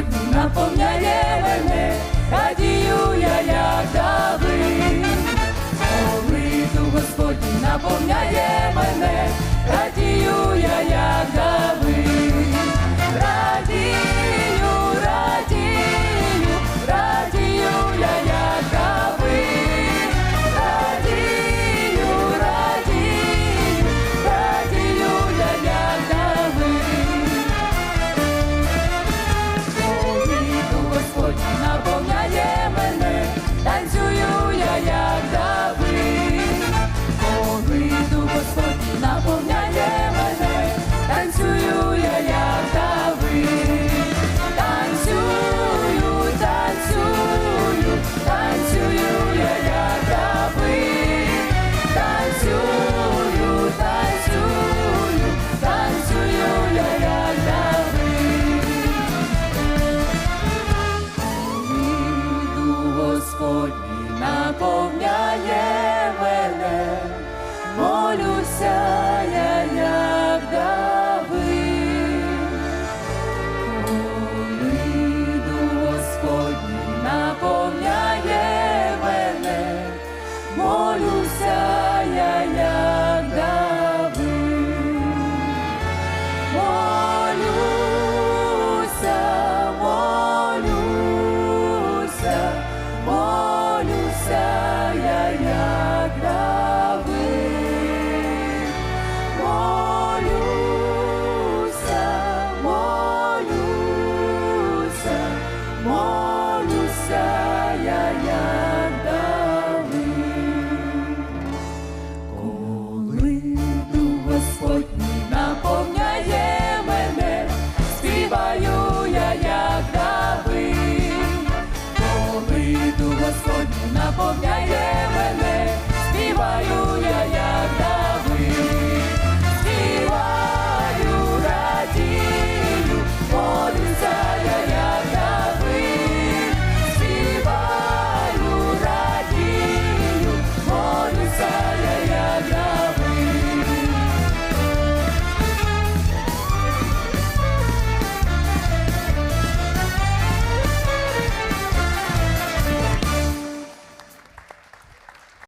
сьогодні наповняє мене, радію я як дави, молитву Господню наповняє. танцюю я, як Давид, танцюю, танцюю, танцюю я, як танцюю, танцюю, танцюю я, як Давид. Наповняє мене, молюся. сотні наповняє.